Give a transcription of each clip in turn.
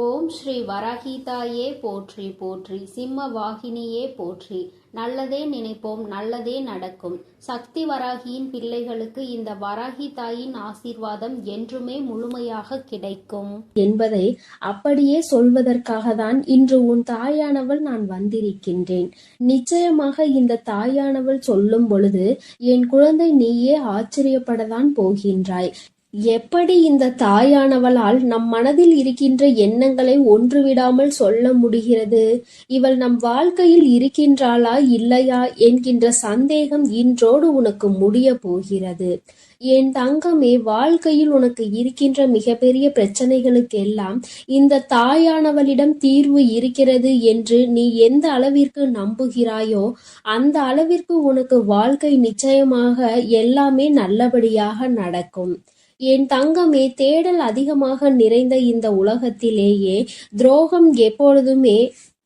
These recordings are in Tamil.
ஓம் ஸ்ரீ வரஹீதாயே போற்றி போற்றி. சிம்ம வாகினியே போற்றி. நல்லதே நினைப்போம் நல்லதே நடக்கும். சக்தி வராகியின் பிள்ளைகளுக்கு இந்த வராகி தாயின் ஆசீர்வாதம் என்றுமே முழுமையாக கிடைக்கும். என்பதை அப்படியே சொல்வதற்காக தான் இன்று உன் தாயானவள் நான் வந்திருக்கின்றேன். நிச்சயமாக இந்த தாயானவள் சொல்லும் பொழுது என் குழந்தை நீயே ஆச்சரியப்படத்தான் போகின்றாய். எப்படி இந்த தாயானவளால் நம் மனதில் இருக்கின்ற எண்ணங்களை ஒன்றுவிடாமல் சொல்ல முடிகிறது? இவள் நம் வாழ்க்கையில் இருக்கின்றாளா இல்லையா என்கின்ற சந்தேகம் இன்றோடு உனக்கு முடிய போகிறது. என் தங்கமே வாழ்க்கையில் உனக்கு இருக்கின்ற மிகப்பெரிய பிரச்சனைகளுக்கெல்லாம் இந்த தாயானவளிடம் தீர்வு இருக்கிறது என்று நீ எந்த அளவிற்கு நம்புகிறாயோ அந்த அளவிற்கு உனக்கு வாழ்க்கை நிச்சயமாக எல்லாமே நல்லபடியாக நடக்கும். என் தங்கமே தேடல் அதிகமாக நிறைந்த இந்த உலகத்திலேயே துரோகம் எப்பொழுதுமே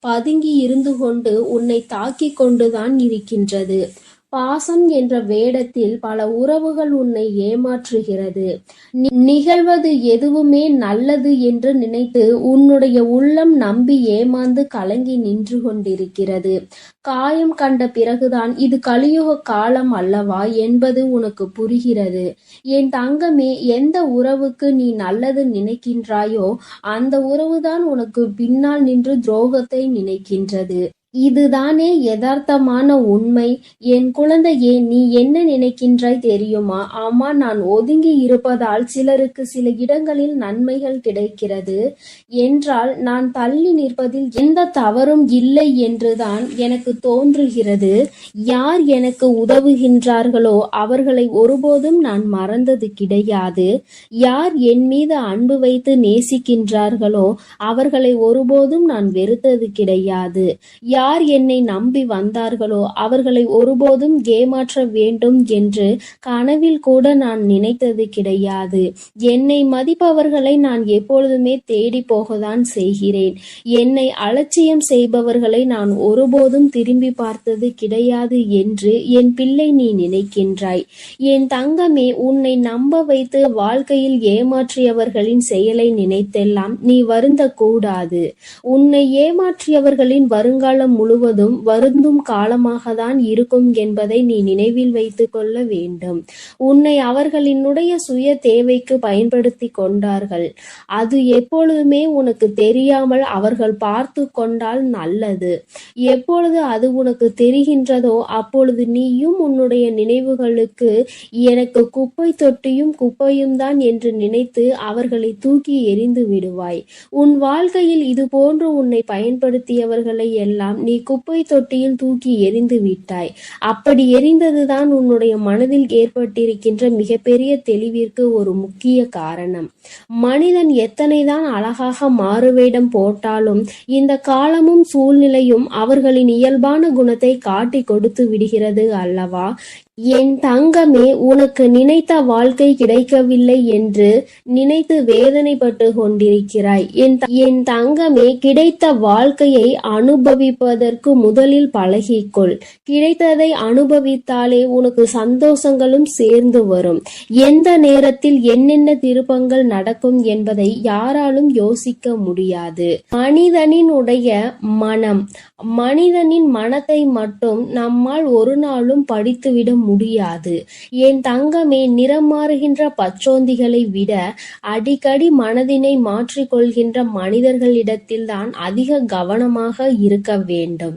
பதுங்கி இருந்து கொண்டு உன்னை தாக்கிக் கொண்டுதான் இருக்கின்றது. பாசம் என்ற வேடத்தில் பல உறவுகள் உன்னை ஏமாற்றுகிறது. நி- நிகழ்வது எதுவுமே நல்லது என்று நினைத்து உன்னுடைய உள்ளம் நம்பி ஏமாந்து கலங்கி நின்று கொண்டிருக்கிறது. காயம் கண்ட பிறகுதான் இது கலியுக காலம் அல்லவா என்பது உனக்கு புரிகிறது. என் தங்கமே எந்த உறவுக்கு நீ நல்லது நினைக்கின்றாயோ அந்த உறவுதான் உனக்கு பின்னால் நின்று துரோகத்தை நினைக்கின்றது. இதுதானே யதார்த்தமான உண்மை? என் குழந்தையே நீ என்ன நினைக்கின்றாய் தெரியுமா? ஆமா நான் ஒதுங்கி இருப்பதால் சிலருக்கு சில இடங்களில் நன்மைகள் கிடைக்கிறது. என்றால் நான் தள்ளி நிற்பதில் எந்த தவறும் இல்லை என்றுதான் எனக்கு தோன்றுகிறது. யார் எனக்கு உதவுகின்றார்களோ அவர்களை ஒருபோதும் நான் மறந்தது கிடையாது. யார் என் மீது அன்பு வைத்து நேசிக்கின்றார்களோ அவர்களை ஒருபோதும் நான் வெறுத்தது கிடையாது. யார் யார் என்னை நம்பி வந்தார்களோ அவர்களை ஒருபோதும் ஏமாற்ற வேண்டும் என்று கனவில் கூட நான் நினைத்தது கிடையாது. என்னை மதிப்பவர்களை நான் எப்பொழுதுமே தேடி போகத்தான் செய்கிறேன். என்னை அலட்சியம் செய்பவர்களை நான் ஒருபோதும் திரும்பி பார்த்தது கிடையாது என்று என் பிள்ளை நீ நினைக்கின்றாய். என் தங்கமே உன்னை நம்ப வைத்து வாழ்க்கையில் ஏமாற்றியவர்களின் செயலை நினைத்தெல்லாம் நீ வருந்த கூடாது உன்னை ஏமாற்றியவர்களின் வருங்காலம் முழுவதும் வருந்தும் காலமாக தான் இருக்கும் என்பதை நீ நினைவில் வைத்துக் கொள்ள வேண்டும். உன்னை அவர்களினுடைய சுய தேவைக்கு பயன்படுத்தி கொண்டார்கள். அது எப்பொழுதுமே உனக்கு தெரியாமல் அவர்கள் பார்த்து கொண்டால் நல்லது. எப்பொழுது அது உனக்கு தெரிகின்றதோ அப்பொழுது நீயும் உன்னுடைய நினைவுகளுக்கு எனக்கு குப்பை தொட்டியும் குப்பையும் தான் என்று நினைத்து அவர்களை தூக்கி எறிந்து விடுவாய். உன் வாழ்க்கையில் இது போன்று உன்னை பயன்படுத்தியவர்களை எல்லாம் நீ குப்பை தொட்டியில் தூக்கி எரிந்து விட்டாய். அப்படி எரிந்ததுதான் உன்னுடைய மனதில் ஏற்பட்டிருக்கின்ற மிகப்பெரிய தெளிவிற்கு ஒரு முக்கிய காரணம். மனிதன் எத்தனைதான் அழகாக மாறுவேடம் போட்டாலும் இந்த காலமும் சூழ்நிலையும் அவர்களின் இயல்பான குணத்தை காட்டி கொடுத்து விடுகிறது அல்லவா? என் தங்கமே உனக்கு நினைத்த வாழ்க்கை கிடைக்கவில்லை என்று நினைத்து வேதனைப்பட்டு கொண்டிருக்கிறாய். என் என் தங்கமே கிடைத்த வாழ்க்கையை அனுபவிப்பதற்கு முதலில் பழகிக்கொள். கிடைத்ததை அனுபவித்தாலே உனக்கு சந்தோஷங்களும் சேர்ந்து வரும். எந்த நேரத்தில் என்னென்ன திருப்பங்கள் நடக்கும் என்பதை யாராலும் யோசிக்க முடியாது. மனிதனினுடைய மனம் மனிதனின் மனத்தை மட்டும் நம்மால் ஒரு நாளும் படித்துவிட முடியாது. என் தங்கமே நிறம் மாறுகின்ற பச்சோந்திகளை விட அடிக்கடி மனதினை மாற்றிக்கொள்கின்ற மனிதர்களிடத்தில்தான் அதிக கவனமாக இருக்க வேண்டும்.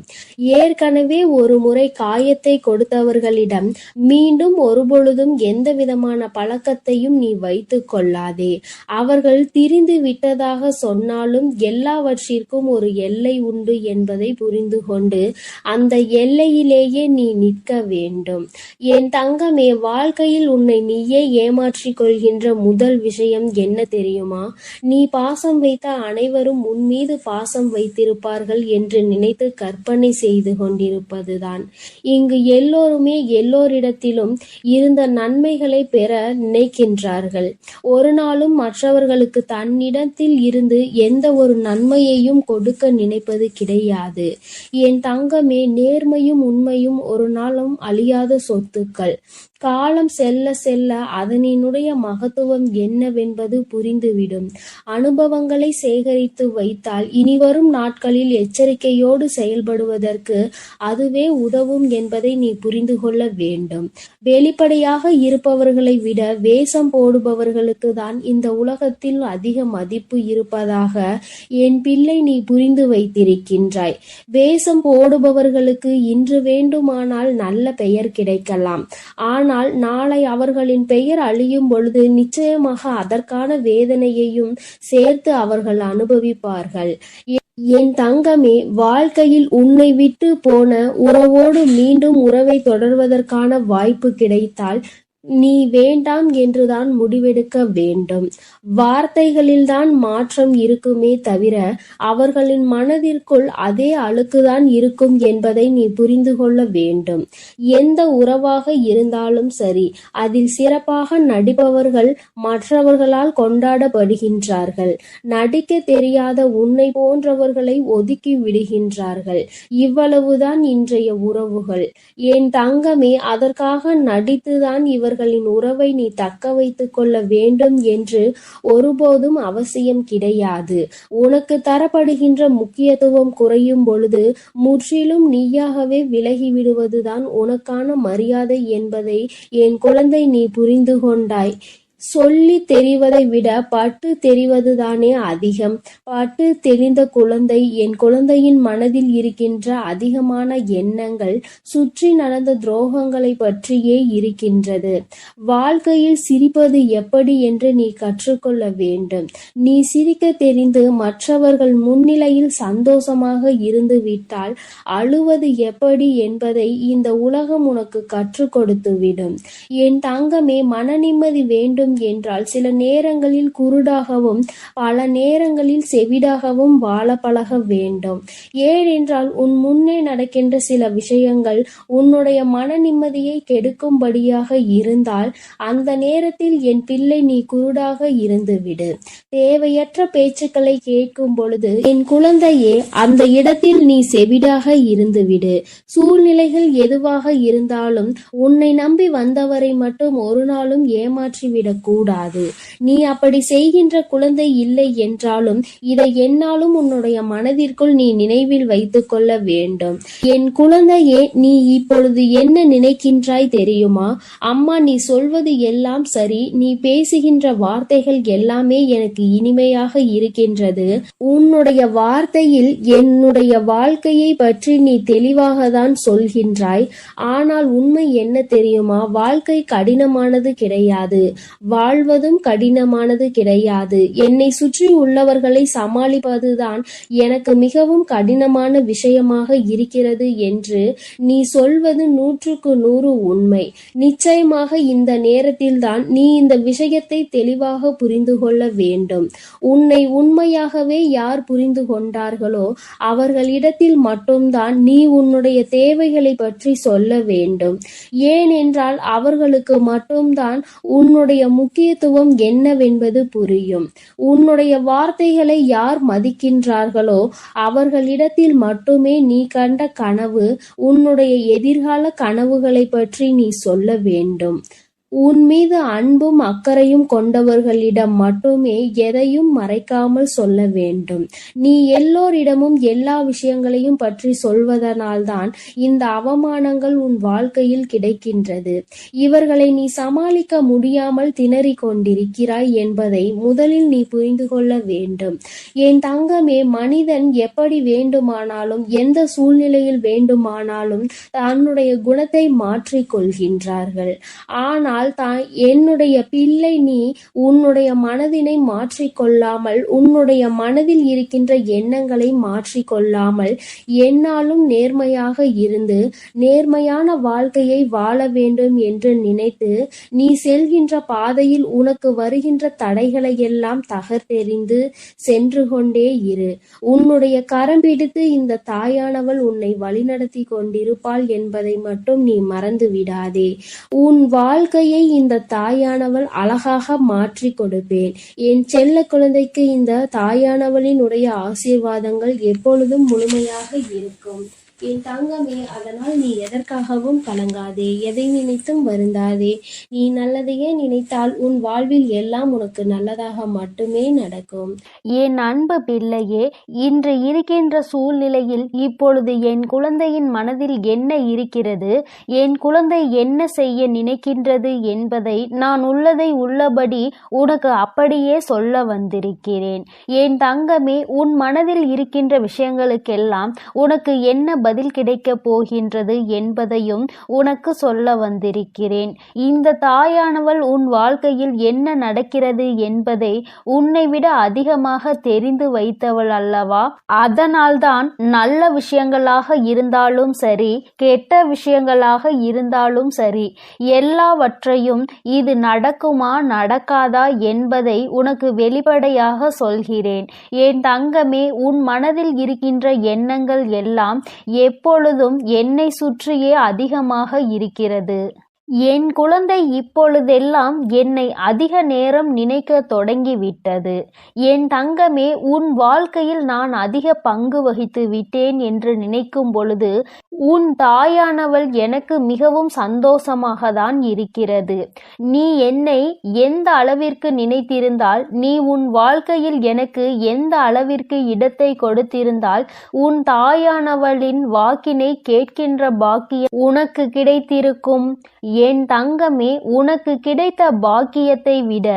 ஏற்கனவே ஒரு முறை காயத்தை கொடுத்தவர்களிடம் மீண்டும் ஒருபொழுதும் எந்த விதமான பழக்கத்தையும் நீ வைத்துக் கொள்ளாதே. அவர்கள் திரிந்து விட்டதாக சொன்னாலும் எல்லாவற்றிற்கும் ஒரு எல்லை உண்டு என்பதை புரிந்து கொண்டு அந்த எல்லையிலேயே நீ நிற்க வேண்டும். என் தங்கமே வாழ்க்கையில் உன்னை நீயே ஏமாற்றிக் கொள்கின்ற முதல் விஷயம் என்ன தெரியுமா? நீ பாசம் வைத்த அனைவரும் உன் மீது பாசம் வைத்திருப்பார்கள் என்று நினைத்து கற்பனை செய்து கொண்டிருப்பதுதான். இங்கு எல்லோருமே எல்லோரிடத்திலும் இருந்த நன்மைகளை பெற நினைக்கின்றார்கள். ஒரு நாளும் மற்றவர்களுக்கு தன்னிடத்தில் இருந்து எந்த ஒரு நன்மையையும் கொடுக்க நினைப்பது கிடையாது. என் தங்கமே நேர்மையும் உண்மையும் ஒரு நாளும் அழியாத சொத்துக்கள் காலம் செல்ல செல்ல அதனினுடைய மகத்துவம் என்னவென்பது புரிந்துவிடும். அனுபவங்களை சேகரித்து வைத்தால் இனிவரும் நாட்களில் எச்சரிக்கையோடு செயல்படுவதற்கு அதுவே உதவும் என்பதை நீ புரிந்து கொள்ள வேண்டும். வெளிப்படையாக இருப்பவர்களை விட வேஷம் போடுபவர்களுக்கு தான் இந்த உலகத்தில் அதிக மதிப்பு இருப்பதாக என் பிள்ளை நீ புரிந்து வைத்திருக்கின்றாய். வேஷம் போடுபவர்களுக்கு இன்று வேண்டுமானால் நல்ல பெயர் கிடைக்கலாம். ஆனால் நாளை அவர்களின் பெயர் அழியும் பொழுது நிச்சயமாக அதற்கான வேதனையையும் சேர்த்து அவர்கள் அனுபவிப்பார்கள். என் தங்கமே வாழ்க்கையில் உன்னை விட்டு போன உறவோடு மீண்டும் உறவை தொடர்வதற்கான வாய்ப்பு கிடைத்தால் நீ வேண்டாம் என்றுதான் முடிவெடுக்க வேண்டும். வார்த்தைகளில்தான் மாற்றம் இருக்குமே தவிர அவர்களின் மனதிற்குள் அதே அழுக்குதான் இருக்கும் என்பதை நீ புரிந்து கொள்ள வேண்டும். எந்த உறவாக இருந்தாலும் சரி அதில் சிறப்பாக நடிப்பவர்கள் மற்றவர்களால் கொண்டாடப்படுகின்றார்கள். நடிக்க தெரியாத உன்னை போன்றவர்களை ஒதுக்கி விடுகின்றார்கள். இவ்வளவுதான் இன்றைய உறவுகள். என் தங்கமே அதற்காக நடித்துதான் அவர்களின் உறவை நீ தக்க வைத்துக் கொள்ள வேண்டும் என்று ஒருபோதும் அவசியம் கிடையாது. உனக்கு தரப்படுகின்ற முக்கியத்துவம் குறையும் பொழுது முற்றிலும் நீயாகவே விலகி விடுவதுதான் உனக்கான மரியாதை என்பதை என் குழந்தை நீ புரிந்து கொண்டாய். சொல்லி தெரிவதை விட பட்டு தெரிவதுதானே அதிகம். பட்டு தெரிந்த குழந்தை என் குழந்தையின் மனதில் இருக்கின்ற அதிகமான எண்ணங்கள் சுற்றி நடந்த துரோகங்களை பற்றியே இருக்கின்றது. வாழ்க்கையில் சிரிப்பது எப்படி என்று நீ கற்றுக்கொள்ள வேண்டும். நீ சிரிக்க தெரிந்து மற்றவர்கள் முன்னிலையில் சந்தோஷமாக இருந்து விட்டால் அழுவது எப்படி என்பதை இந்த உலகம் உனக்கு கற்றுக் கொடுத்து விடும் என் தங்கமே மன நிம்மதி வேண்டும் என்றால் சில நேரங்களில் குருடாகவும் பல நேரங்களில் செவிடாகவும் வாழ பழக வேண்டும். ஏனென்றால் உன் முன்னே நடக்கின்ற சில விஷயங்கள் உன்னுடைய மன நிம்மதியை கெடுக்கும்படியாக இருந்தால் அந்த நேரத்தில் என் பிள்ளை நீ குருடாக இருந்துவிடு. தேவையற்ற பேச்சுக்களை கேட்கும் பொழுது என் குழந்தையே அந்த இடத்தில் நீ செவிடாக இருந்துவிடு. சூழ்நிலைகள் எதுவாக இருந்தாலும் உன்னை நம்பி வந்தவரை மட்டும் ஒரு நாளும் ஏமாற்றிவிடக் கூடாது. நீ அப்படி செய்கின்ற குழந்தை இல்லை என்றாலும் இதை என்னாலும் உன்னுடைய மனதிற்குள் நீ நினைவில் வைத்துக் கொள்ள வேண்டும். என் குழந்தையே நீ இப்பொழுது என்ன நினைக்கின்றாய் தெரியுமா? அம்மா நீ சொல்வது எல்லாம் சரி. நீ பேசுகின்ற வார்த்தைகள் எல்லாமே எனக்கு இனிமையாக இருக்கின்றது. உன்னுடைய வார்த்தையில் என்னுடைய வாழ்க்கையை பற்றி நீ தெளிவாக தான் சொல்கின்றாய். ஆனால் உண்மை என்ன தெரியுமா? வாழ்க்கை கடினமானது கிடையாது. வாழ்வதும் கடினமானது கிடையாது. என்னை சுற்றி உள்ளவர்களை சமாளிப்பதுதான் எனக்கு மிகவும் கடினமான விஷயமாக இருக்கிறது என்று நீ சொல்வது நூற்றுக்கு நூறு உண்மை. நிச்சயமாக இந்த நேரத்தில்தான் நீ இந்த விஷயத்தை தெளிவாக புரிந்து கொள்ள வேண்டும். உன்னை உண்மையாகவே யார் புரிந்து கொண்டார்களோ அவர்களிடத்தில் மட்டும்தான் நீ உன்னுடைய தேவைகளை பற்றி சொல்ல வேண்டும். ஏனென்றால் அவர்களுக்கு மட்டும்தான் உன்னுடைய முக்கியத்துவம் என்னவென்பது புரியும். உன்னுடைய வார்த்தைகளை யார் மதிக்கின்றார்களோ அவர்களிடத்தில் மட்டுமே நீ கண்ட கனவு உன்னுடைய எதிர்கால கனவுகளை பற்றி நீ சொல்ல வேண்டும். உன் மீது அன்பும் அக்கறையும் கொண்டவர்களிடம் மட்டுமே எதையும் மறைக்காமல் சொல்ல வேண்டும். நீ எல்லோரிடமும் எல்லா விஷயங்களையும் பற்றி சொல்வதனால்தான் இந்த அவமானங்கள் உன் வாழ்க்கையில் கிடைக்கின்றது. இவர்களை நீ சமாளிக்க முடியாமல் திணறிக் கொண்டிருக்கிறாய் என்பதை முதலில் நீ புரிந்து கொள்ள வேண்டும். என் தங்கமே மனிதன் எப்படி வேண்டுமானாலும் எந்த சூழ்நிலையில் வேண்டுமானாலும் தன்னுடைய குணத்தை மாற்றிக் கொள்கின்றார்கள். ஆனால் தான் என்னுடைய பிள்ளை நீ உன்னுடைய மனதினை மாற்றிக்கொள்ளாமல் உன்னுடைய மனதில் இருக்கின்ற எண்ணங்களை மாற்றிக்கொள்ளாமல் என்னாலும் நேர்மையாக இருந்து நேர்மையான வாழ்க்கையை வாழ வேண்டும் என்று நினைத்து நீ செல்கின்ற பாதையில் உனக்கு வருகின்ற தடைகளை எல்லாம் தகர்த்தெறிந்து சென்று கொண்டே இரு. உன்னுடைய கரம் பிடித்து இந்த தாயானவள் உன்னை வழிநடத்தி கொண்டிருப்பாள் என்பதை மட்டும் நீ மறந்து விடாதே உன் வாழ்க்கை குழந்தையை இந்த தாயானவள் அழகாக மாற்றி கொடுப்பேன். என் செல்ல குழந்தைக்கு இந்த தாயானவளின் உடைய ஆசீர்வாதங்கள் எப்பொழுதும் முழுமையாக இருக்கும். என் தங்கமே அதனால் நீ எதற்காகவும் கலங்காதே எதை நினைத்தும் வருந்தாதே. நீ நல்லதையே நினைத்தால் உன் வாழ்வில் எல்லாம் உனக்கு நல்லதாக மட்டுமே நடக்கும். என் அன்பு பிள்ளையே இன்று இருக்கின்ற சூழ்நிலையில் இப்பொழுது என் குழந்தையின் மனதில் என்ன இருக்கிறது? என் குழந்தை என்ன செய்ய நினைக்கின்றது என்பதை நான் உள்ளதை உள்ளபடி உனக்கு அப்படியே சொல்ல வந்திருக்கிறேன். என் தங்கமே உன் மனதில் இருக்கின்ற விஷயங்களுக்கெல்லாம் உனக்கு என்ன பதில் கிடைக்கப் போகின்றது என்பதையும் உனக்கு சொல்ல வந்திருக்கிறேன். இந்த தாயானவள் உன் வாழ்க்கையில் என்ன நடக்கிறது என்பதை உன்னை விட அதிகமாக தெரிந்து வைத்தவள் அல்லவா? அதனால்தான் நல்ல விஷயங்களாக இருந்தாலும் சரி கெட்ட விஷயங்களாக இருந்தாலும் சரி எல்லாவற்றையும் இது நடக்குமா நடக்காதா என்பதை உனக்கு வெளிப்படையாக சொல்கிறேன். என் தங்கமே உன் மனதில் இருக்கின்ற எண்ணங்கள் எல்லாம் எப்பொழுதும் என்னை சுற்றியே அதிகமாக இருக்கிறது. என் குழந்தை இப்பொழுதெல்லாம் என்னை அதிக நேரம் நினைக்க தொடங்கிவிட்டது. என் தங்கமே உன் வாழ்க்கையில் நான் அதிக பங்கு வகித்து விட்டேன் என்று நினைக்கும் பொழுது உன் தாயானவள் எனக்கு மிகவும் சந்தோஷமாக தான் இருக்கிறது. நீ என்னை எந்த அளவிற்கு நினைத்திருந்தால் நீ உன் வாழ்க்கையில் எனக்கு எந்த அளவிற்கு இடத்தை கொடுத்திருந்தால் உன் தாயானவளின் வாக்கினை கேட்கின்ற பாக்கியம் உனக்கு கிடைத்திருக்கும். என் தங்கமே உனக்கு கிடைத்த பாக்கியத்தை விட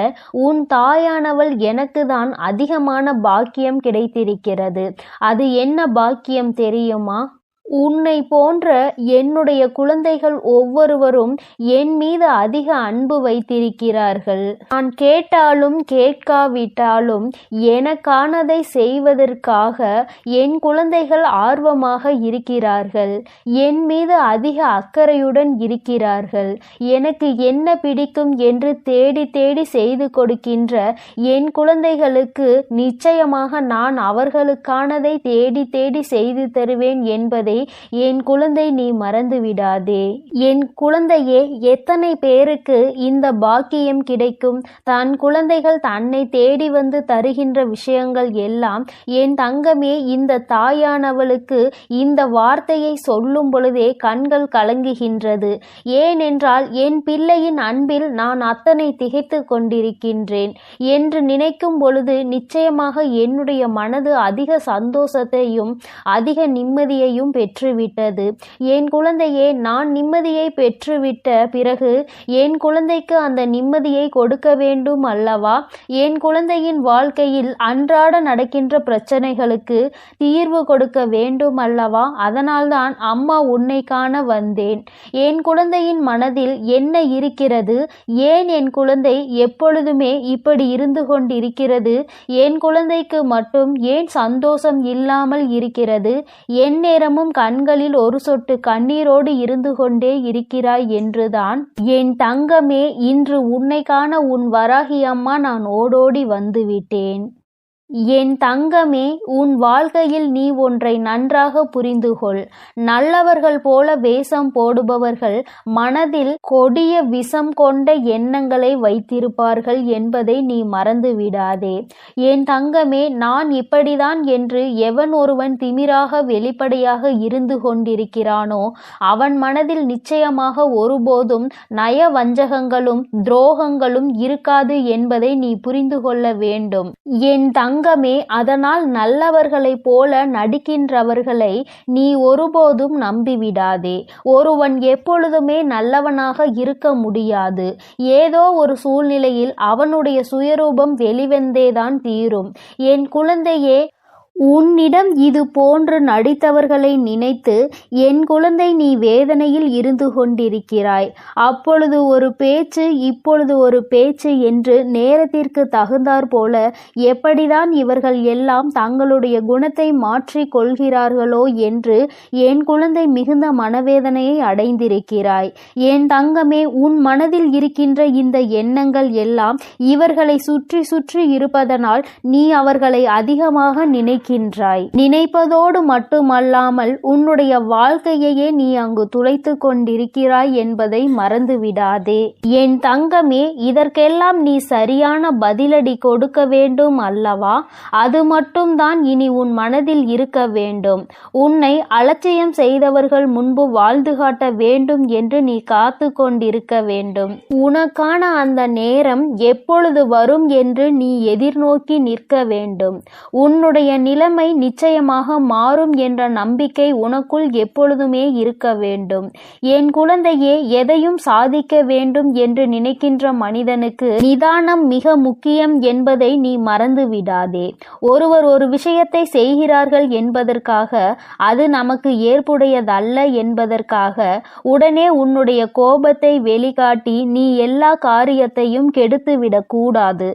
உன் தாயானவள் எனக்கு தான் அதிகமான பாக்கியம் கிடைத்திருக்கிறது. அது என்ன பாக்கியம் தெரியுமா? உன்னை போன்ற என்னுடைய குழந்தைகள் ஒவ்வொருவரும் என் மீது அதிக அன்பு வைத்திருக்கிறார்கள். நான் கேட்டாலும் கேட்காவிட்டாலும் எனக்கானதை செய்வதற்காக என் குழந்தைகள் ஆர்வமாக இருக்கிறார்கள். என் மீது அதிக அக்கறையுடன் இருக்கிறார்கள். எனக்கு என்ன பிடிக்கும் என்று தேடி தேடி செய்து கொடுக்கின்ற என் குழந்தைகளுக்கு நிச்சயமாக நான் அவர்களுக்கானதை தேடி தேடி செய்து தருவேன் என்பதை என் குழந்தை நீ மறந்து விடாதே. என் குழந்தையே எத்தனை பேருக்கு இந்த பாக்கியம் கிடைக்கும்? தன் குழந்தைகள் தன்னை தேடி வந்து தருகின்ற விஷயங்கள் எல்லாம் என் தங்கமே இந்த தாயானவளுக்கு இந்த வார்த்தையை சொல்லும் பொழுதே கண்கள் கலங்குகின்றது. ஏனென்றால் என் பிள்ளையின் அன்பில் நான் அத்தனை திகைத்து கொண்டிருக்கின்றேன் என்று நினைக்கும் பொழுது நிச்சயமாக என்னுடைய மனது அதிக சந்தோஷத்தையும் அதிக நிம்மதியையும் பெற்றுவிட்டது. என் குழந்தையே நான் நிம்மதியை பெற்றுவிட்ட பிறகு என் குழந்தைக்கு அந்த நிம்மதியை கொடுக்க வேண்டும் அல்லவா? என் குழந்தையின் வாழ்க்கையில் அன்றாட நடக்கின்ற பிரச்சனைகளுக்கு தீர்வு கொடுக்க வேண்டும் அல்லவா? அதனால்தான் அம்மா உன்னை காண வந்தேன். என் குழந்தையின் மனதில் என்ன இருக்கிறது? ஏன் என் குழந்தை எப்பொழுதுமே இப்படி இருந்து கொண்டிருக்கிறது? என் குழந்தைக்கு மட்டும் ஏன் சந்தோஷம் இல்லாமல் இருக்கிறது? என் நேரமும் கண்களில் ஒரு சொட்டு கண்ணீரோடு இருந்து கொண்டே இருக்கிறாய் என்றுதான். என் தங்கமே இன்று உன்னை காண உன் வராகி அம்மா நான் ஓடோடி வந்துவிட்டேன். என் தங்கமே உன் வாழ்க்கையில் நீ ஒன்றை நன்றாக புரிந்து கொள் நல்லவர்கள் போல வேஷம் போடுபவர்கள் மனதில் கொடிய விஷம் கொண்ட எண்ணங்களை வைத்திருப்பார்கள் என்பதை நீ மறந்து விடாதே என் தங்கமே நான் இப்படிதான் என்று எவன் ஒருவன் திமிராக வெளிப்படையாக இருந்து கொண்டிருக்கிறானோ அவன் மனதில் நிச்சயமாக ஒருபோதும் நய வஞ்சகங்களும் துரோகங்களும் இருக்காது என்பதை நீ புரிந்து கொள்ள வேண்டும். என் சங்கமே அதனால் நல்லவர்களைப் போல நடிக்கின்றவர்களை நீ ஒருபோதும் நம்பிவிடாதே. ஒருவன் எப்பொழுதுமே நல்லவனாக இருக்க முடியாது. ஏதோ ஒரு சூழ்நிலையில் அவனுடைய சுயரூபம் வெளிவந்தேதான் தீரும். என் குழந்தையே உன்னிடம் இது போன்று நடித்தவர்களை நினைத்து என் குழந்தை நீ வேதனையில் இருந்து கொண்டிருக்கிறாய். அப்பொழுது ஒரு பேச்சு இப்பொழுது ஒரு பேச்சு என்று நேரத்திற்கு தகுந்தாற் போல எப்படிதான் இவர்கள் எல்லாம் தங்களுடைய குணத்தை மாற்றிக் கொள்கிறார்களோ என்று என் குழந்தை மிகுந்த மனவேதனையை அடைந்திருக்கிறாய். என் தங்கமே உன் மனதில் இருக்கின்ற இந்த எண்ணங்கள் எல்லாம் இவர்களை சுற்றி சுற்றி இருப்பதனால் நீ அவர்களை அதிகமாக நினை நினைக்கின்றாய். நினைப்பதோடு மட்டுமல்லாமல் உன்னுடைய வாழ்க்கையையே நீ அங்கு துளைத்து கொண்டிருக்கிறாய் என்பதை மறந்துவிடாதே. என் தங்கமே இதற்கெல்லாம் நீ சரியான பதிலடி கொடுக்க வேண்டும் அல்லவா? அது மட்டும்தான் இனி உன் மனதில் இருக்க வேண்டும். உன்னை அலட்சியம் செய்தவர்கள் முன்பு வாழ்ந்து காட்ட வேண்டும் என்று நீ காத்து கொண்டிருக்க வேண்டும். உனக்கான அந்த நேரம் எப்பொழுது வரும் என்று நீ எதிர்நோக்கி நிற்க வேண்டும். உன்னுடைய நிலைமை நிச்சயமாக மாறும் என்ற நம்பிக்கை உனக்குள் எப்பொழுதுமே இருக்க வேண்டும். என் குழந்தையே எதையும் சாதிக்க வேண்டும் என்று நினைக்கின்ற மனிதனுக்கு நிதானம் மிக முக்கியம் என்பதை நீ மறந்து விடாதே ஒருவர் ஒரு விஷயத்தை செய்கிறார்கள் என்பதற்காக அது நமக்கு ஏற்புடையதல்ல என்பதற்காக உடனே உன்னுடைய கோபத்தை வெளிக்காட்டி நீ எல்லா காரியத்தையும் கெடுத்துவிடக் கூடாது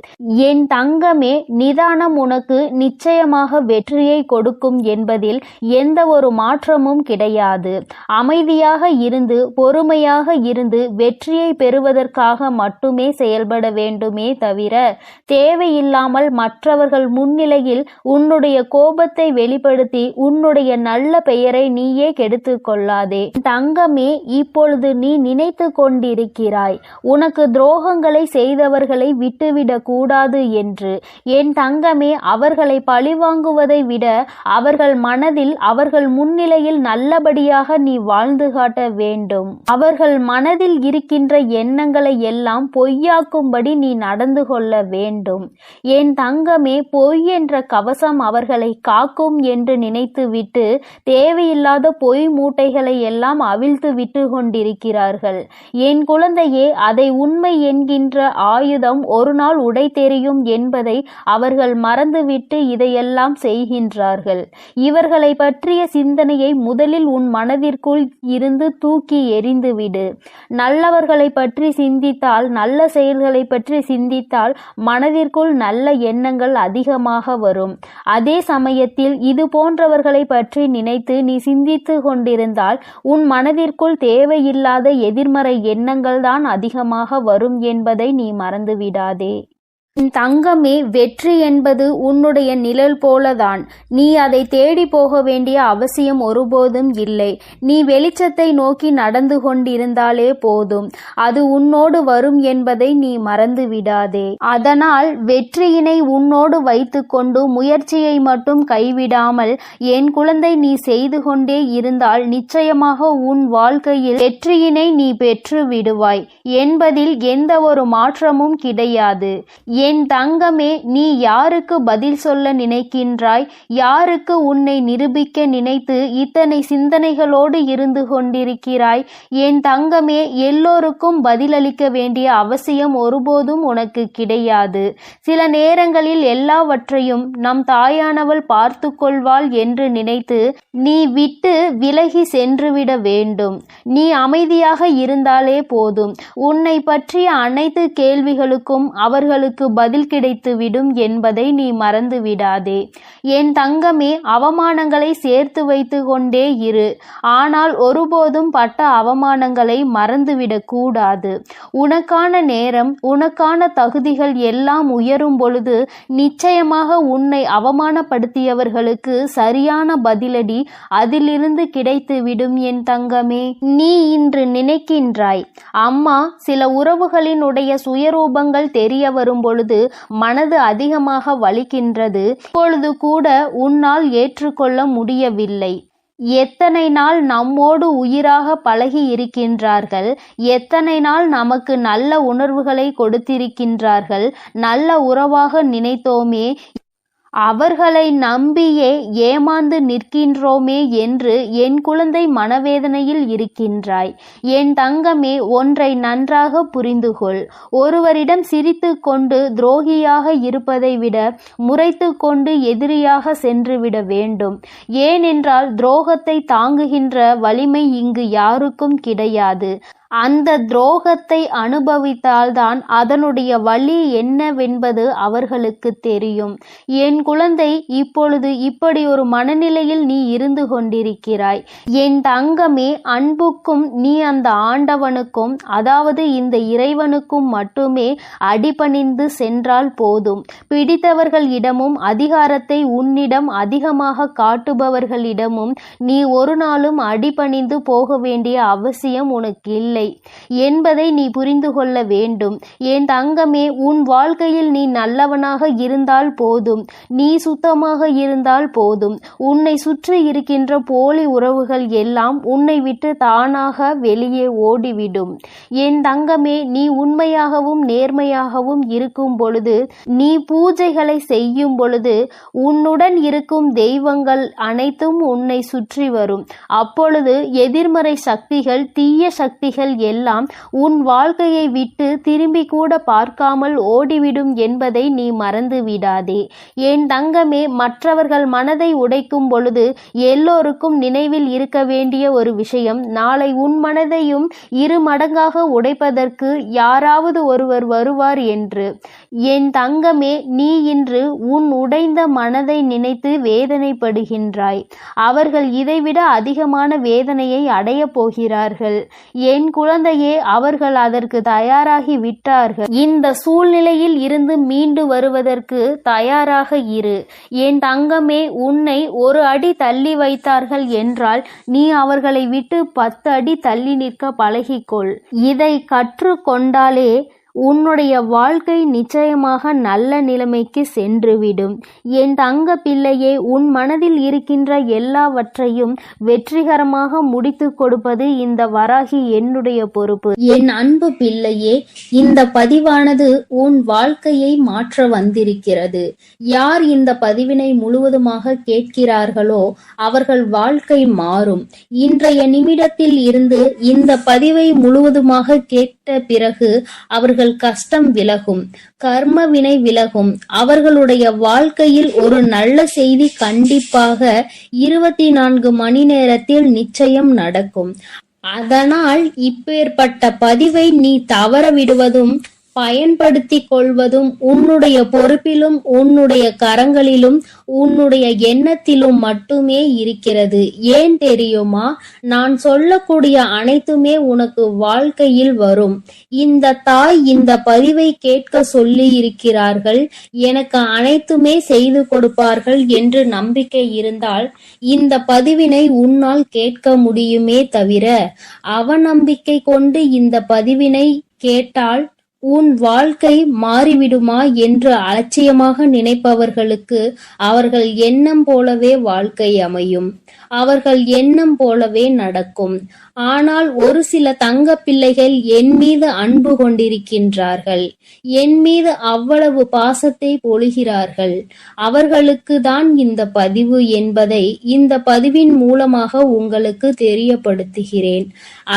என் தங்கமே நிதானம் உனக்கு நிச்சயமாக வெற்றியை கொடுக்கும் என்பதில் எந்த ஒரு மாற்றமும் கிடையாது. அமைதியாக இருந்து பொறுமையாக இருந்து வெற்றியை பெறுவதற்காக மட்டுமே செயல்பட வேண்டுமே தவிர தேவையில்லாமல் மற்றவர்கள் முன்னிலையில் உன்னுடைய கோபத்தை வெளிப்படுத்தி உன்னுடைய நல்ல பெயரை நீயே கெடுத்து கொள்ளாதே. தங்கமே இப்பொழுது நீ நினைத்து கொண்டிருக்கிறாய். உனக்கு துரோகங்களை செய்தவர்களை விட்டுவிடக் கூடாது என்று. என் தங்கமே அவர்களை பழிவாங்குவதை விட அவர்கள் மனதில் அவர்கள் முன்னிலையில் நல்லபடியாக நீ வாழ்ந்து காட்ட வேண்டும். அவர்கள் மனதில் இருக்கின்ற எண்ணங்களை எல்லாம் பொய்யாக்கும்படி நீ நடந்து கொள்ள வேண்டும். என் தங்கமே பொய் என்ற கவசம் அவர்களை காக்கும் என்று நினைத்துவிட்டு தேவையில்லாத பொய் மூட்டைகளை எல்லாம் அவிழ்த்து விட்டு கொண்டிருக்கிறார்கள். என் குழந்தையே அதை உண்மை என்கின்ற ஆயுதம் ஒரு நாள் உடை தெரியும் என்பதை அவர்கள் மறந்துவிட்டு இதையெல்லாம் செய்கின்றார்கள். இவர்களை பற்றிய சிந்தனையை முதலில் உன் மனதிற்குள் இருந்து தூக்கி எறிந்துவிடு. நல்லவர்களை பற்றி சிந்தித்தால் நல்ல செயல்களை பற்றி சிந்தித்தால் மனதிற்குள் நல்ல எண்ணங்கள் அதிகமாக வரும். அதே சமயத்தில் இது போன்றவர்களை பற்றி நினைத்து நீ சிந்தித்து கொண்டிருந்தால் உன் மனதிற்குள் தேவையில்லாத எதிர்மறை எண்ணங்கள் தான் அதிகமாக வரும் என்பதை நீ மறந்துவிடாதே. என் தங்கமே வெற்றி என்பது உன்னுடைய நிழல் போலதான். நீ அதை தேடி போக வேண்டிய அவசியம் ஒருபோதும் இல்லை. நீ வெளிச்சத்தை நோக்கி நடந்து கொண்டிருந்தாலே போதும். அது உன்னோடு வரும் என்பதை நீ மறந்து விடாதே. அதனால் வெற்றியினை உன்னோடு வைத்துக்கொண்டு முயற்சியை மட்டும் கைவிடாமல் என் குழந்தை நீ செய்து கொண்டே இருந்தால் நிச்சயமாக உன் வாழ்க்கையில் வெற்றியினை நீ பெற்று விடுவாய். என்பதில் எந்த ஒரு மாற்றமும் கிடையாது. என் தங்கமே நீ யாருக்கு பதில் சொல்ல நினைக்கின்றாய்? யாருக்கு உன்னை நிரூபிக்க நினைத்து இத்தனை சிந்தனைகளோடு இருந்து கொண்டிருக்கிறாய்? என் தங்கமே எல்லோருக்கும் பதிலளிக்க வேண்டிய அவசியம் ஒருபோதும் உனக்கு கிடையாது. சில நேரங்களில் எல்லாவற்றையும் நம் தாயானவள் பார்த்து கொள்வாள் என்று நினைத்து நீ விட்டு விலகி சென்றுவிட வேண்டும். நீ அமைதியாக இருந்தாலே போதும். உன்னை பற்றிய அனைத்து கேள்விகளுக்கும் அவர்களுக்கு பதில் கிடைத்துவிடும் என்பதை நீ மறந்து விடாதே என் தங்கமே அவமானங்களை சேர்த்து வைத்து கொண்டே இரு. ஆனால் ஒருபோதும் பட்ட அவமானங்களை மறந்துவிடக் கூடாது. உனக்கான நேரம் உனக்கான தகுதிகள் எல்லாம் உயரும் பொழுது நிச்சயமாக உன்னை அவமானப்படுத்தியவர்களுக்கு சரியான பதிலடி அதிலிருந்து கிடைத்துவிடும் என் தங்கமே. நீ இன்று நினைக்கின்றாய் அம்மா சில உறவுகளினுடைய சுயரூபங்கள் தெரிய வரும் பொழுது மனது அதிகமாக வலிக்கின்றது இப்பொழுது கூட உன்னால் ஏற்றுக்கொள்ள முடியவில்லை. எத்தனை நாள் நம்மோடு உயிராக பழகி இருக்கின்றார்கள் எத்தனை நாள் நமக்கு நல்ல உணர்வுகளை கொடுத்திருக்கின்றார்கள் நல்ல உறவாக நினைத்தோமே அவர்களை நம்பியே ஏமாந்து நிற்கின்றோமே என்று என் குழந்தை மனவேதனையில் இருக்கின்றாய். என் தங்கமே ஒன்றை நன்றாக புரிந்துகொள். ஒருவரிடம் சிரித்து கொண்டு துரோகியாக இருப்பதை விட முறைத்து கொண்டு எதிரியாக சென்றுவிட வேண்டும். ஏனென்றால் துரோகத்தை தாங்குகின்ற வலிமை இங்கு யாருக்கும் கிடையாது. அந்த துரோகத்தை அனுபவித்தால்தான் அதனுடைய வலி என்னவென்பது அவர்களுக்கு தெரியும். என் குழந்தை இப்பொழுது இப்படி ஒரு மனநிலையில் நீ இருந்து கொண்டிருக்கிறாய். என் தங்கமே அன்புக்கும் நீ அந்த ஆண்டவனுக்கும் அதாவது இந்த இறைவனுக்கும் மட்டுமே அடிபணிந்து சென்றால் போதும். பிடித்தவர்களிடமும் அதிகாரத்தை உன்னிடம் அதிகமாக காட்டுபவர்களிடமும் நீ ஒரு நாளும் அடிபணிந்து போக வேண்டிய அவசியம் உனக்கு இல்லை. என்பதை நீ புரிந்து கொள்ள வேண்டும். என் தங்கமே உன் வாழ்க்கையில் நீ நல்லவனாக இருந்தால் போதும். நீ சுத்தமாக இருந்தால் போதும். உன்னை சுற்றி இருக்கின்ற போலி உறவுகள் எல்லாம் உன்னை விட்டு தானாக வெளியே ஓடிவிடும். என் தங்கமே நீ உண்மையாகவும் நேர்மையாகவும் இருக்கும் பொழுது நீ பூஜைகளை செய்யும் பொழுது உன்னுடன் இருக்கும் தெய்வங்கள் அனைத்தும் உன்னை சுற்றி வரும். அப்பொழுது எதிர்மறை சக்திகள் தீய சக்திகள் எல்லாம் உன் வாழ்க்கையை விட்டு திரும்பி கூட பார்க்காமல் ஓடிவிடும் என்பதை நீ மறந்து விடாதே என் தங்கமே மற்றவர்கள் மனதை உடைக்கும் பொழுது எல்லோருக்கும் நினைவில் இருக்க வேண்டிய ஒரு விஷயம் நாளை உன் மனதையும் இரு மடங்காக உடைப்பதற்கு யாராவது ஒருவர் வருவார் என்று. என் தங்கமே நீ இன்று உன் உடைந்த மனதை நினைத்து வேதனைப்படுகின்றாய். அவர்கள் இதைவிட அதிகமான வேதனையை அடையப் போகிறார்கள். என் குழந்தையே அவர்கள் அதற்கு தயாராகி விட்டார்கள். இந்த சூழ்நிலையில் இருந்து மீண்டு வருவதற்கு தயாராக இரு. என் தங்கமே உன்னை ஒரு அடி தள்ளி வைத்தார்கள் என்றால் நீ அவர்களை விட்டு பத்து அடி தள்ளி நிற்க பழகிக்கொள். இதை கற்றுக்கொண்டாலே உன்னுடைய வாழ்க்கை நிச்சயமாக நல்ல நிலைமைக்கு சென்றுவிடும். என் தங்க பிள்ளையே உன் மனதில் இருக்கின்ற எல்லாவற்றையும் வெற்றிகரமாக முடித்து கொடுப்பது இந்த வராகி என்னுடைய பொறுப்பு. என் அன்பு பிள்ளையே இந்த பதிவானது உன் வாழ்க்கையை மாற்ற வந்திருக்கிறது. யார் இந்த பதிவினை முழுவதுமாக கேட்கிறார்களோ அவர்கள் வாழ்க்கை மாறும். இன்றைய நிமிடத்தில் இருந்து இந்த பதிவை முழுவதுமாக கேட்ட பிறகு அவர்கள் கஷ்டம் விலகும் கர்ம வினை விலகும். அவர்களுடைய வாழ்க்கையில் ஒரு நல்ல செய்தி கண்டிப்பாக இருபத்தி நான்கு மணி நேரத்தில் நிச்சயம் நடக்கும். அதனால் இப்பேற்பட்ட பதிவை நீ தவற விடுவதும் பயன்படுத்திக் கொள்வதும் உன்னுடைய பொறுப்பிலும் உன்னுடைய கரங்களிலும் உன்னுடைய எண்ணத்திலும் மட்டுமே இருக்கிறது. ஏன் தெரியுமா? நான் சொல்லக்கூடிய அனைத்துமே உனக்கு வாழ்க்கையில் வரும். இந்த தாய் இந்த பதிவை கேட்க சொல்லி இருக்கிறார்கள் எனக்கு அனைத்துமே செய்து கொடுப்பார்கள் என்று நம்பிக்கை இருந்தால் இந்த பதிவினை உன்னால் கேட்க முடியுமே தவிர அவநம்பிக்கை கொண்டு இந்த பதிவினை கேட்டால் உன் வாழ்க்கை மாறிவிடுமா என்று அலட்சியமாக நினைப்பவர்களுக்கு அவர்கள் எண்ணம் போலவே வாழ்க்கை அமையும். அவர்கள் எண்ணம் போலவே நடக்கும். ஆனால் ஒரு சில தங்க பிள்ளைகள் என் மீது அன்பு கொண்டிருக்கின்றார்கள். என் மீது அவ்வளவு பாசத்தை பொழிகிறார்கள். அவர்களுக்கு தான் இந்த பதிவு என்பதை இந்த பதிவின் மூலமாக உங்களுக்கு தெரியப்படுத்துகிறேன்.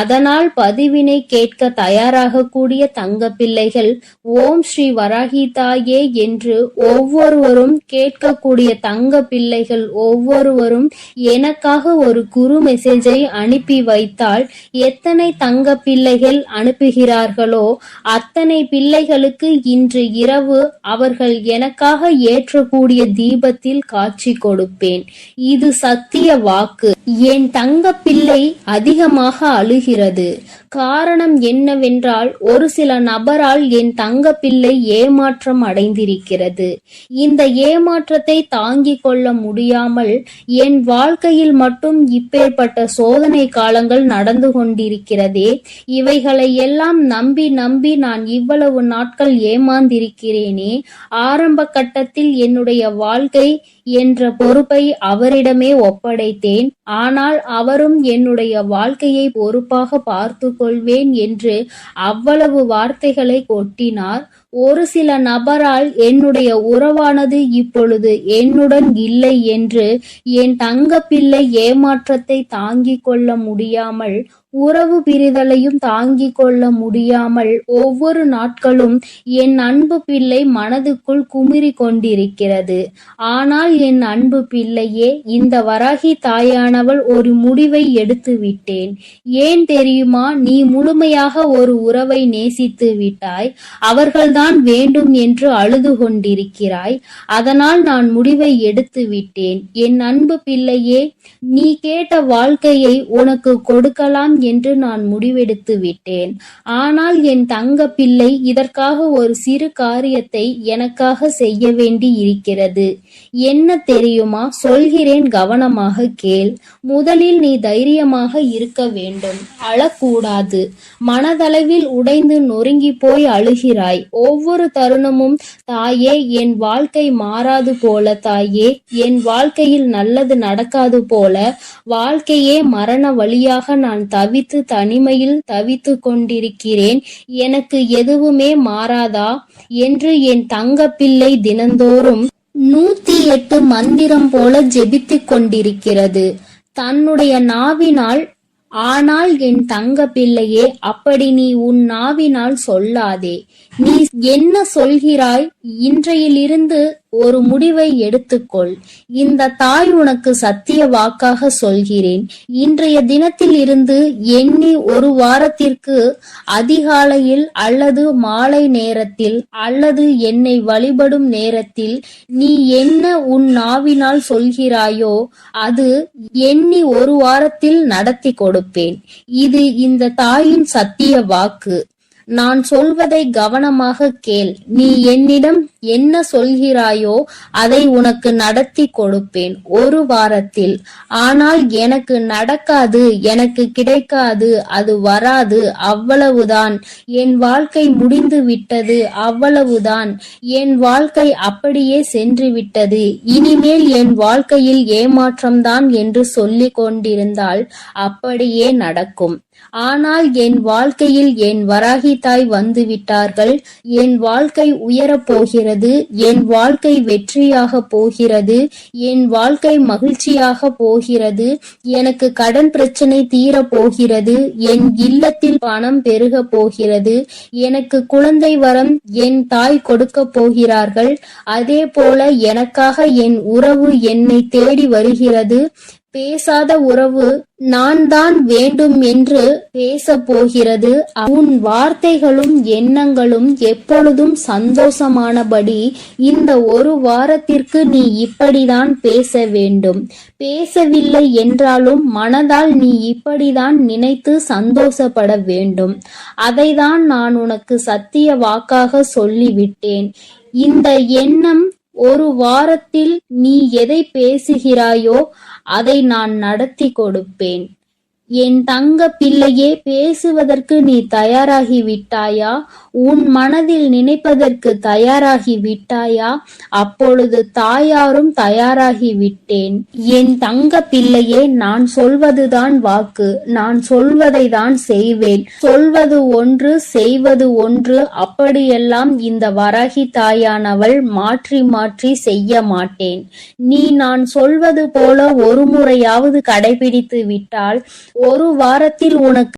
அதனால் பதிவினை கேட்க தயாராக கூடிய தங்க பிள்ளைகள் ஓம் ஸ்ரீ வராகிதாயே என்று ஒவ்வொருவரும் கேட்கக்கூடிய தங்க பிள்ளைகள் ஒவ்வொருவரும் எனக்காக ஒரு குறு மெசேஜை அனுப்பி வைத்தார் என்றால் எத்தனை தங்க பிள்ளைகள் அனுப்புகிறார்களோ அத்தனை பிள்ளைகளுக்கு இன்று இரவு அவர்கள் எனக்காக ஏற்றக்கூடிய தீபத்தில் காட்சி கொடுப்பேன். இது சத்திய வாக்கு. என் தங்க பிள்ளை அதிகமாக அழுகிறது. காரணம் என்னவென்றால் ஒரு சில நபரால் என் தங்க பிள்ளை ஏமாற்றம் அடைந்திருக்கிறது. இந்த ஏமாற்றத்தை தாங்கிக் கொள்ள முடியாமல் என் வாழ்க்கையில் மட்டும் இப்பேற்பட்ட சோதனை காலங்கள் நடந்து கொண்டிருக்கிறதே இவைகளை எல்லாம் நம்பி நம்பி நான் இவ்வளவு நாட்கள் ஏமாந்திருக்கிறேனே ஆரம்ப கட்டத்தில் என்னுடைய வாழ்க்கை என்ற பொறுப்பை அவரிடமே ஒப்படைத்தேன். ஆனால் அவரும் என்னுடைய வாழ்க்கையை பொறுப்பாக பார்த்து கொள்வேன் என்று அவ்வளவு வார்த்தைகளை கொட்டினார். ஒரு சில நபரால் என்னுடைய உறவானது இப்பொழுது என்னுடன் இல்லை என்று என் தங்கப்பிள்ளை ஏமாற்றத்தை தாங்கிக் கொள்ள முடியாமல் உறவு பிரிதலையும் தாங்கிக் கொள்ள முடியாமல் ஒவ்வொரு நாட்களும் என் அன்பு பிள்ளை மனதுக்குள் குமிறி கொண்டிருக்கிறது. ஆனால் என் அன்பு பிள்ளையே இந்த வராகி தாயானவள் ஒரு முடிவை எடுத்து விட்டேன். ஏன் தெரியுமா? நீ முழுமையாக ஒரு உறவை நேசித்து விட்டாய். அவர்கள்தான் வேண்டும் என்று அழுது கொண்டிருக்கிறாய். அதனால் நான் முடிவை எடுத்து விட்டேன். என் அன்பு பிள்ளையே நீ கேட்ட வாழ்க்கையை உனக்கு கொடுக்கலாம் என்று நான் முடிவெடுத்து விட்டேன். ஆனால் என் தங்க பிள்ளை இதற்காக ஒரு சிறு காரியத்தை எனக்காக செய்ய வேண்டி இருக்கிறது என்ன தெரியுமா? சொல்கிறேன் கவனமாக கேள். முதலில் நீ தைரியமாக இருக்க வேண்டும். அழக்கூடாது. மனதளவில் உடைந்து நொறுங்கி போய் அழுகிறாய். ஒவ்வொரு தருணமும் தாயே என் வாழ்க்கை மாறாது போல தாயே. என் வாழ்க்கையில் நல்லது நடக்காது போல. வாழ்க்கையே மரண வழியாக நான் தவித்து தனிமையில் தவித்து கொண்டிருக்கிறேன். எனக்கு எதுவுமே மாறாதா? என்று என் தங்கப்பிள்ளை தினந்தோறும் நூத்தி எட்டு மந்திரம் போல ஜெபித்துக் கொண்டிருக்கிறது. தன்னுடைய நாவினால் ஆனால் என் தங்க பிள்ளையே அப்படி நீ உன் நாவினால் சொல்லாதே. நீ என்ன சொல்கிறாய்? இன்றையிலிருந்து ஒரு முடிவை எடுத்துக்கொள். இந்த தாய் உனக்கு சத்திய வாக்காக சொல்கிறேன். இன்றைய தினத்தில் இருந்து எண்ணி ஒரு வாரத்திற்கு அதிகாலையில் அல்லது மாலை நேரத்தில் அல்லது என்னை வழிபடும் நேரத்தில் நீ என்ன உன் நாவினால் சொல்கிறாயோ அது எண்ணி ஒரு வாரத்தில் நடத்தி கொடுப்பேன். இது இந்த தாயின் சத்திய வாக்கு. நான் சொல்வதை கவனமாக கேள். நீ என்னிடம் என்ன சொல்கிறாயோ அதை உனக்கு நடத்தி கொடுப்பேன். ஒரு வாரத்தில். ஆனால் எனக்கு நடக்காது எனக்கு கிடைக்காது அது வராது அவ்வளவுதான். என் வாழ்க்கை முடிந்து விட்டது அவ்வளவுதான். என் வாழ்க்கை அப்படியே சென்று விட்டது இனிமேல் என் வாழ்க்கையில் ஏமாற்றம்தான் என்று சொல்லிக் கொண்டிருந்தால் அப்படியே நடக்கும். ஆனால் என் வாழ்க்கையில் என் வராகி தாய் வந்து விட்டார்கள். என் வாழ்க்கை உயரப் போகிறது. என் வாழ்க்கை வெற்றியாக போகிறது. என் வாழ்க்கை மகிழ்ச்சியாக போகிறது. எனக்கு கடன் பிரச்சனை தீரப் போகிறது. என் இல்லத்தில் பணம் பெருக போகிறது. எனக்கு குழந்தை வரம் என் தாய் கொடுக்க போகிறார்கள். அதே போல எனக்காக என் உறவு என்னை தேடி வருகிறது. பேசாத உறவு நான் தான் வேண்டும் என்று பேச போகிறது உன் வார்த்தைகளும் எண்ணங்களும் எப்பொழுதும் சந்தோஷமானபடி இந்த ஒரு வாரத்திற்கு நீ இப்படிதான் பேச வேண்டும். பேசவில்லை என்றாலும் மனதால் நீ இப்படிதான் நினைத்து சந்தோஷப்பட வேண்டும். அதைதான் நான் உனக்கு சத்திய வாக்காக சொல்லிவிட்டேன். இந்த எண்ணம் ஒரு வாரத்தில் நீ எதை பேசுகிறாயோ அதை நான் நடத்தி கொடுப்பேன். என் தங்க பிள்ளையே பேசுவதற்கு நீ தயாராகி விட்டாயா? உன் மனதில் நினைப்பதற்கு தயாராகி விட்டாயா? அப்பொழுது தாயாரும் தயாராகி விட்டேன். என் தங்க பிள்ளையே நான் சொல்வதுதான் வாக்கு. நான் சொல்வதை தான் செய்வேன். சொல்வது ஒன்று செய்வது ஒன்று. அப்படியெல்லாம் இந்த வராகி தாயானவள் மாற்றி மாற்றி செய்ய மாட்டேன். நீ நான் சொல்வது போல ஒரு முறையாவது கடைபிடித்து விட்டால் ஒரு வாரத்தில் உனக்கு